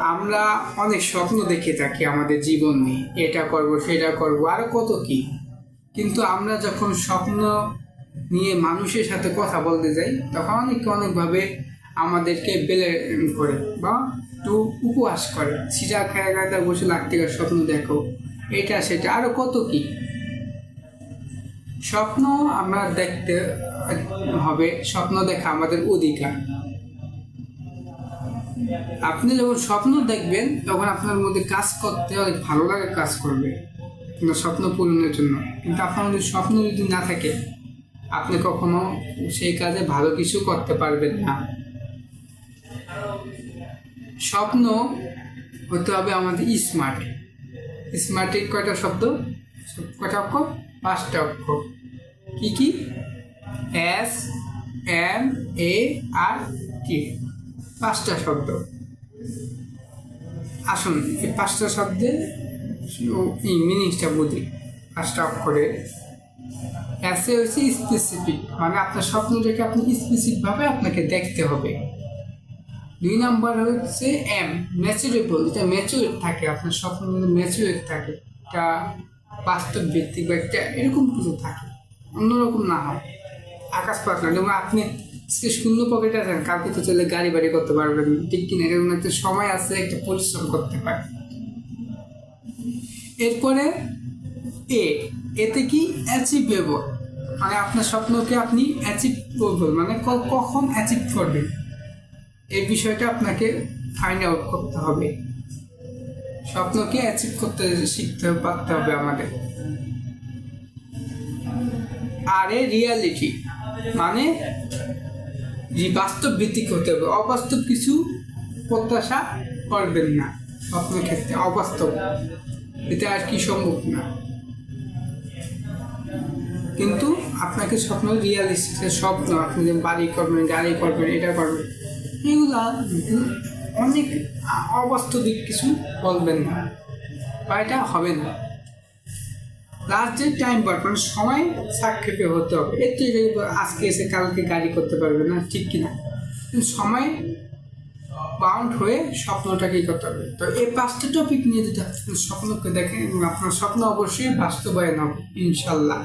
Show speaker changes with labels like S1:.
S1: আমরা অনেক স্বপ্ন দেখে থাকি আমাদের জীবন নিয়ে। এটা করব, সেটা করব, আরও কত কি? কিন্তু আমরা যখন স্বপ্ন নিয়ে মানুষের সাথে কথা বলতে যাই, তখন অনেকে অনেকভাবে আমাদেরকে বেলে করে বা একটু উপহাস করে। সিজা খেয়ে গায়ে বসে লাগতে গেলে স্বপ্ন দেখো, এটা সেটা, আরও কত কি? স্বপ্ন আমরা দেখতে হবে, স্বপ্ন দেখা আমাদের অধিকার। আপনি যখন স্বপ্ন দেখবেন, তখন আপনার মধ্যে কাজ করতে অনেক ভালো লাগে, কাজ করবে। কিন্তু স্বপ্ন পূরণের জন্য। কিন্তু আপনার মধ্যে স্বপ্ন যদি না থাকে, আপনি কখনো সেই কাজে ভালো কিছু করতে পারবেন না। স্বপ্ন হতে হবে আমাদের স্মার্ট। স্মার্টের কয়টা শব্দ? কয়টা অক্ষর? পাঁচটা অক্ষর। কি কি? S, M, A, R, T. পাঁচটা শব্দ। আসুন, এই পাঁচটা শব্দে মিনিংসটা বুঝি। পাঁচটা অক্ষরে। অ্যাসে হচ্ছে স্পেসিফিক মানে আপনার স্বপ্নটাকে আপনি স্পেসিফিকভাবে আপনাকে দেখতে হবে। দুই নম্বর হচ্ছে এম ম্যাচুরেবল এটা ম্যাচুরেট থাকে, আপনার স্বপ্ন যদি ম্যাচুরেট থাকে। এটা বাস্তব ভিত্তিক বা একটা এরকম কিছু থাকে, অন্যরকম না হয়। আকাশ পাতলা, যেমন আপনি আজকে শূন্য পকেটে আছেন, কালকে তো চলে গাড়ি বাড়ি করতে পারবেন। ঠিক কিনা এরকম একটা সময় আছে, একটা পরিশ্রম করতে পারে এরপরে এ, এতে কি অ্যাচিভেবল মানে আপনার স্বপ্নকে আপনি অ্যাচিভ করবেন মানে কখন অ্যাচিভ করবেন? এই বিষয়টা আপনাকে ফাইন্ড আউট করতে হবে। স্বপ্নকে অ্যাচিভ করতে শিখতে পারতে হবে আমাদের। আর এ রিয়ালিটি মানে যে বাস্তব ভিত্তিক হতে হবে। অবাস্তব কিছু প্রত্যাশা করবেন না স্বপ্নের ক্ষেত্রে, অবাস্তব। এটা আর কি সম্ভব না। কিন্তু আপনাকে স্বপ্ন রিয়ালিস্টিক স্বপ্ন, আপনি যে বাড়ি করবেন, গাড়ি করবেন, এটা করবেন, এগুলা অনেক অবাস্তবিক কিছু বলবেন না বা এটা হবে না। লাস্ট যে টাইম পার মানে সময় সাক্ষেপে হতে হবে। এর তো আজকে এসে কালকে গাড়ি করতে পারবে না, ঠিক কিনা? সময় বাউন্ড হয়ে স্বপ্নটাকেই করতে হবে। তো এই পাঁচটা টপিক নিয়ে যদি আপনি স্বপ্নকে দেখেন, এবং আপনার স্বপ্ন অবশ্যই বাস্তবায়ন হবে, ইনশাল্লাহ।